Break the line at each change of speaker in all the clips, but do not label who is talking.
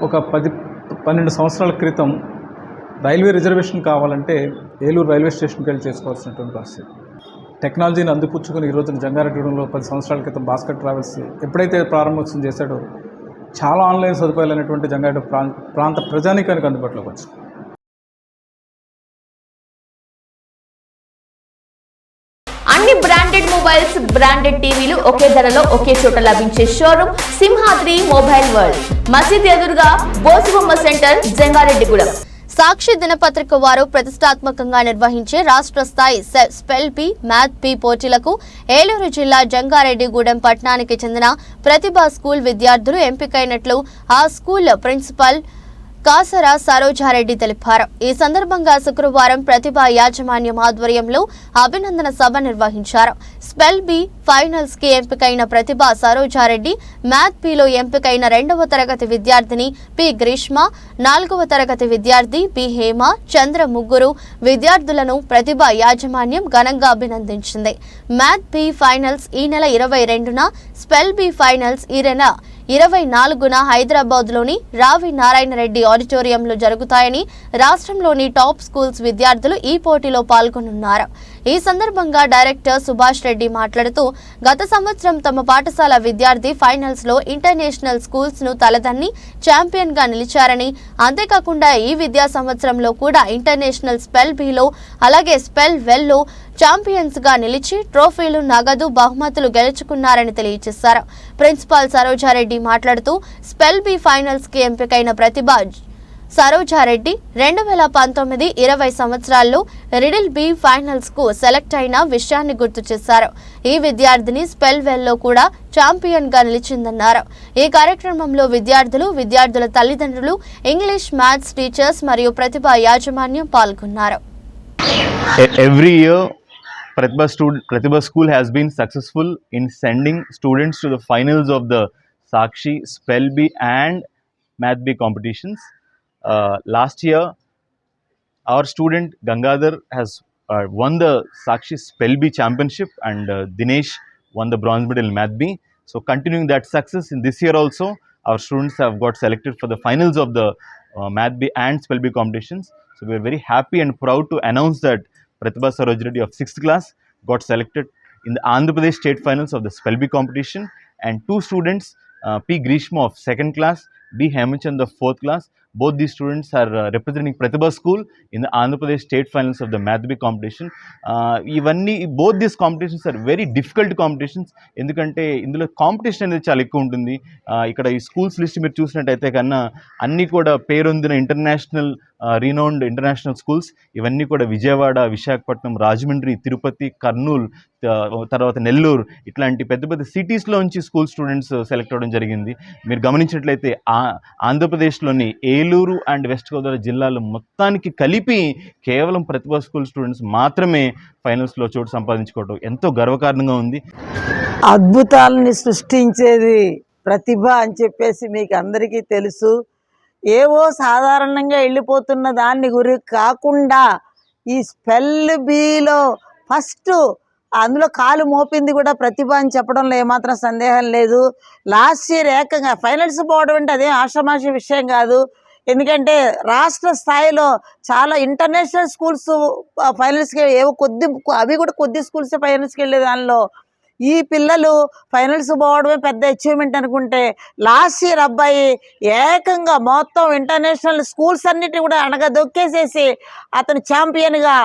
ఒక పది పన్నెండు సంవత్సరాల క్రితం రైల్వే రిజర్వేషన్ కావాలంటే ఏలూరు రైల్వే స్టేషన్కి వెళ్ళి చేసుకోవాల్సినటువంటి పరిస్థితి. టెక్నాలజీని అందిపుచ్చుకొని ఈ రోజున పది సంవత్సరాల క్రితం భాస్కర్ ట్రావెల్స్ ఎప్పుడైతే ప్రారంభోత్సవం చేశాడో చాలా ఆన్లైన్ సదుపాయాలు అనేటువంటి జంగారెడ్డి ప్రాంత ప్రాంత ప్రజానికానికి అందుబాటులోకి
వచ్చింది బ్రాండెడ్ టీవీలు ఒకే ధరలో ఒకే చోట లభించే షోరూమ్ సింహాద్రి మొబైల్ వరల్డ్. మసీద్ ఎదురుగా బోసుబొమ్మ సెంటర్ జంగారెడ్డిగూడెం. సాక్షి దినపత్రిక వారు ప్రతిష్టాత్మకంగా నిర్వహించే రాష్ట్ర స్థాయి స్పెల్ పి మ్యాథ్ పి పోటీలకు ఏలూరు జిల్లా జంగారెడ్డిగూడెం పట్టణానికి చెందిన ప్రతిభా స్కూల్ విద్యార్థులు ఎంపికైనట్లు ఆ స్కూల్ ప్రిన్సిపల్ కాసర సరోజారెడ్డి తెలిపారు. ఈ సందర్భంగా శుక్రవారం ప్రతిభా యాజమాన్యం ఆధ్వర్యంలో అభినందన సభ నిర్వహించారు. స్పెల్ బి ఫైనల్స్కి ఎంపికైన ప్రతిభ సరోజారెడ్డి మ్యాథ్ పిలో ఎంపికైన రెండవ తరగతి విద్యార్థిని పి గ్రీష్మ నాలుగవ తరగతి విద్యార్థి పి హేమ చంద్ర ముగ్గురు విద్యార్థులను ప్రతిభ యాజమాన్యం ఘనంగా అభినందించింది. మ్యాథ్ బి ఫైనల్స్ ఈ నెల ఇరవై రెండున స్పెల్ బి ఫైనల్స్ ఈ నెల ఇరవై నాలుగున హైదరాబాద్లోని రావి నారాయణ రెడ్డి ఆడిటోరియంలో జరుగుతాయని రాష్ట్రంలోని టాప్ స్కూల్స్ విద్యార్థులు ఈ పోటీలో పాల్గొనున్నారు. ఈ సందర్భంగా డైరెక్టర్ సుభాష్ రెడ్డి మాట్లాడుతూ గత సంవత్సరం తమ పాఠశాల విద్యార్థి ఫైనల్స్లో ఇంటర్నేషనల్ స్కూల్స్ను తలదన్ని ఛాంపియన్గా నిలిచారని అంతేకాకుండా ఈ విద్యా సంవత్సరంలో కూడా ఇంటర్నేషనల్ స్పెల్ బిలో అలాగే స్పెల్ వెల్లో ఛాంపియన్స్గా నిలిచి ట్రోఫీలు నగదు బహుమతులు గెలుచుకున్నారని తెలియజేశారు. ప్రిన్సిపాల్ సరోజారెడ్డి మాట్లాడుతూ స్పెల్ బి ఫైనల్స్కి ఎంపికైన ప్రతిభ సరోజారెడ్డి రెండు వేల పంతొమ్మిది ఇరవై సంవత్సరాల్లో రిడిల్ బి ఫైనల్స్కు సెలెక్ట్ అయిన విషయాన్ని గుర్తు చేశారు. ఈ విద్యార్థిని స్పెల్ వెల్లో కూడా ఛాంపియన్గా నిలిచిందన్నారు. ఈ కార్యక్రమంలో విద్యార్థులు విద్యార్థుల తల్లిదండ్రులు ఇంగ్లీష్ మ్యాథ్స్ టీచర్స్ మరియు ప్రతిభ యాజమాన్యం పాల్గొన్నారు.
Every year Pratibha pratibha Pratibha pratibha school has been successful in sending students to the finals of the sakshi spell and and math competitions competitions. Last year our student gangadhar has uh, won the sakshi spell bee championship and uh, dinesh won the bronze medal in math bee so continuing that success in this year also our students have got selected for the finals of the uh, math bee and spell competitions. So we are very happy and proud to announce that pratibha saroj of 6th class got selected in the andhra pradesh state finals of the spell competition. And two students uh, p. Grishma of 2nd class b. Hemachand of 4th class both these students are uh, representing pratibha school in the andhra pradesh state finals of the competition. Uh, ఇవన్నీ both these competitions are very difficult competitions ఎందుకంటే ఇందులో competition అనేది చాలా ఎక్కువ ఉంటుంది. ఇక్కడ ఈ schools list మీరు చూసినట్టయితే కన్నా అన్నీ కూడా పేరొందిన ఇంటర్నేషనల్ రీనౌండ్ ఇంటర్నేషనల్ స్కూల్స్ ఇవన్నీ కూడా విజయవాడ విశాఖపట్నం రాజమండ్రి తిరుపతి కర్నూలు తర్వాత నెల్లూరు. ఇట్లాంటి పెద్ద పెద్ద సిటీస్లో నుంచి స్కూల్ స్టూడెంట్స్ సెలెక్ట్ అవ్వడం జరిగింది. మీరు గమనించినట్లయితే ఆ ఆంధ్రప్రదేశ్లోని ఏలూరు అండ్ వెస్ట్ గోదావరి జిల్లాలు మొత్తానికి కలిపి కేవలం ప్రతిభా స్కూల్ స్టూడెంట్స్ మాత్రమే ఫైనల్స్లో చోటు సంపాదించుకోవడం ఎంతో గర్వకారణంగా ఉంది.
అద్భుతాలని సృష్టించేది ప్రతిభ అని చెప్పేసి మీకు అందరికీ తెలుసు. ఏవో సాధారణంగా వెళ్ళిపోతున్న దాన్ని గురి కాకుండా ఈ స్పెల్ బీలో ఫస్ట్ అందులో కాలు మోపింది కూడా ప్రతిభ అని చెప్పడంలో ఏమాత్రం సందేహం లేదు. లాస్ట్ ఇయర్ ఏకంగా ఫైనల్స్ పోవడం అంటే అదేం ఆషమాషి విషయం కాదు. ఎందుకంటే రాష్ట్ర స్థాయిలో చాలా ఇంటర్నేషనల్ స్కూల్స్ ఫైనల్స్కి ఏవో కొద్ది అవి కూడా కొద్ది స్కూల్స్ ఫైనల్స్కి వెళ్ళే దానిలో ఈ పిల్లలు ఫైనల్స్ పోవడమే పెద్ద అచీవ్మెంట్ అనుకుంటే లాస్ట్ ఇయర్ అబ్బాయి ఏకంగా మొత్తం ఇంటర్నేషనల్ స్కూల్స్ అన్నిటి కూడా అనగా దొక్కేసేసి అతను ఛాంపియన్గా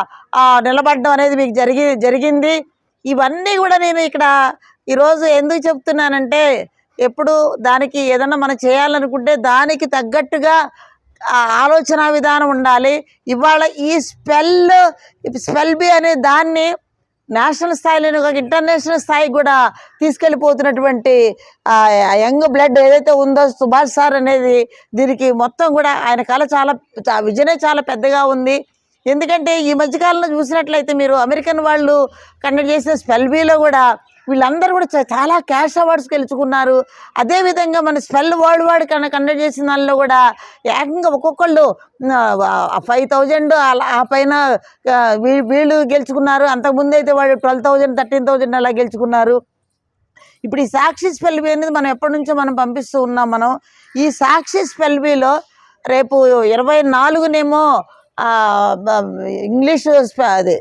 నిలబడడం అనేది మీకు జరిగి జరిగింది. ఇవన్నీ కూడా నేను ఇక్కడ ఈరోజు ఎందుకు చెప్తున్నానంటే ఎప్పుడు దానికి ఏదన్నా మనం చేయాలనుకుంటే దానికి తగ్గట్టుగా ఆలోచన విధానం ఉండాలి. ఇవాళ ఈ స్పెల్ స్పెల్ బి అనే దాన్ని నేషనల్ స్థాయిలో ఒక ఇంటర్నేషనల్ స్థాయికి కూడా తీసుకెళ్ళిపోతున్నటువంటి యంగ్ బ్లడ్ ఏదైతే ఉందో సుభాష్ సార్ అనేది దీనికి మొత్తం కూడా ఆయన కళ చాలా విజయనే విజనే చాలా పెద్దగా ఉంది. ఎందుకంటే ఈ మధ్యకాలంలో చూసినట్లయితే మీరు అమెరికన్ వాళ్ళు కండక్ట్ చేసిన స్పెల్ బీలో కూడా వీళ్ళందరూ కూడా చాలా క్యాష్ అవార్డ్స్ గెలుచుకున్నారు. అదేవిధంగా మన స్పెల్ వరల్డ్ వైడ్ కన్నా కండక్ట్ చేసిన దానిలో కూడా ఏకంగా ఒక్కొక్కళ్ళు ఫైవ్ థౌజండ్ అలా ఆ పైన వీ- వీళ్ళు గెలుచుకున్నారు. అంతకుముందు అయితే వాళ్ళు ట్వెల్వ్ థౌజండ్ థర్టీన్ థౌజండ్ అలా గెలుచుకున్నారు. ఇప్పుడు ఈ సాక్షి స్పెల్ బీ అనేది మనం ఎప్పటి నుంచో మనం పంపిస్తూ ఉన్నాం మనం. ఈ సాక్షి స్పెల్ బీలో రేపు ఇరవై నాలుగునేమో ఇంగ్లీష్ అది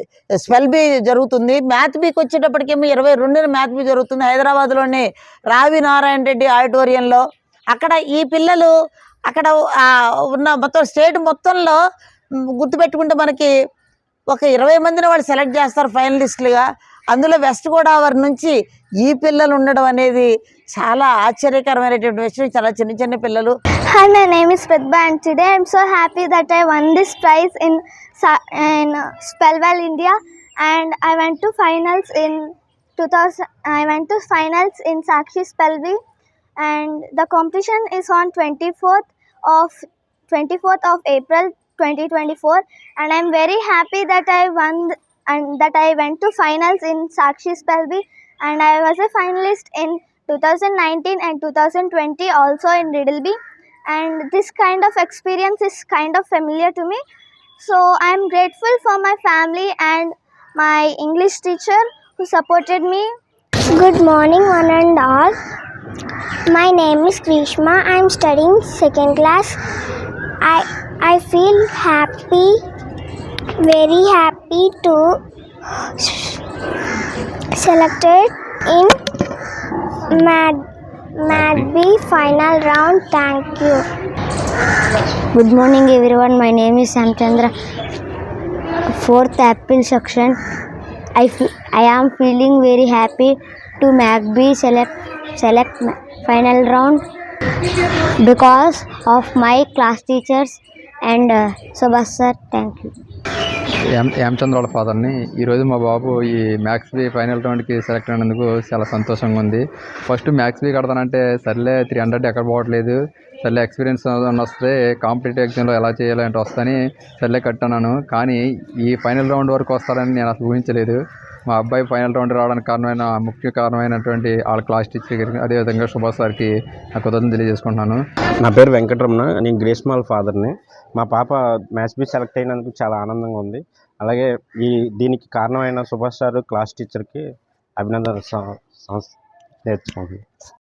స్పెల్ బీ జరుగుతుంది. మ్యాథ్ బీకి వచ్చేటప్పటికేమో ఇరవై రెండున మ్యాథ్ బీ జరుగుతుంది హైదరాబాద్లోని రావి నారాయణ రెడ్డి ఆడిటోరియంలో. అక్కడ ఈ పిల్లలు అక్కడ ఉన్న మొత్తం స్టేట్ మొత్తంలో గుర్తుపెట్టుకుంటే మనకి ఒక ఇరవై మందిని వాళ్ళు సెలెక్ట్ చేస్తారు ఫైనలిస్టులుగా. అందులో వెస్ట్ గోదావరి నుంచి ఈ పిల్లలు ఉండడం అనేది చాలా ఆశ్చర్యకరమైనటువంటి విషయం చాలా చిన్న చిన్న పిల్లలు
hi my name is Pratibha and so happy that I won this prize in in spell well India and I went to finals in two thousand I went to finals in Sakshi spell bee and the competition is on twenty fourth of twenty fourth of April twenty twenty 2024 and i'm very happy that I won and that I went to finals in Sakshi Spellbee and I was a finalist in 2019 and 2020 also in Riddleby and this kind of experience is kind of familiar to me. So i'm grateful for my family and my english teacher who supported me. Good morning one and all. My name is krishma. I'm studying second class. I i feel happy very happy to selected in mad mad b final round. Thank you. Good morning everyone. My name is sam chandra fourth apple section. I i am feeling very happy to macb select select final round because of my class teachers and uh, Subhash sir thank
you Hemachandra వాళ్ళ ఫాదర్ని. ఈరోజు మా బాబు ఈ maths B final రౌండ్కి select అయినందుకు చాలా సంతోషంగా ఉంది. ఫస్ట్ మ్యాథ్స్ బి కడతానంటే సర్లే త్రీ హండ్రెడ్ ఎక్కడ పోవట్లేదు. సర్లే ఎక్స్పీరియన్స్ వస్తే కాంపిటేటివ్ ఎగ్జామ్లో ఎలా చేయాలంటే వస్తాని సర్లే కట్టాను. కానీ ఈ ఫైనల్ రౌండ్ వరకు వస్తారని నేను అసలు ఊహించలేదు. మా అబ్బాయి ఫైనల్ రౌండ్ రావడానికి కారణమైన ముఖ్య కారణమైనటువంటి వాళ్ళ క్లాస్ టీచర్ గారికి అదేవిధంగా సుభాష్ సార్కి నా కృతజ్ఞతలు తెలియజేసుకుంటున్నాను.
నా పేరు వెంకటరమణ నేను గ్రేస్ మాల్ ఫాదర్ని. మా పాప మ్యాథ్స్ బి సెలెక్ట్ అయినందుకు చాలా ఆనందంగా ఉంది. అలాగే ఈ దీనికి కారణమైన సుభాష్ సార్ క్లాస్ టీచర్కి అభినందన సం- సం- నేర్చుకుంటున్నాను.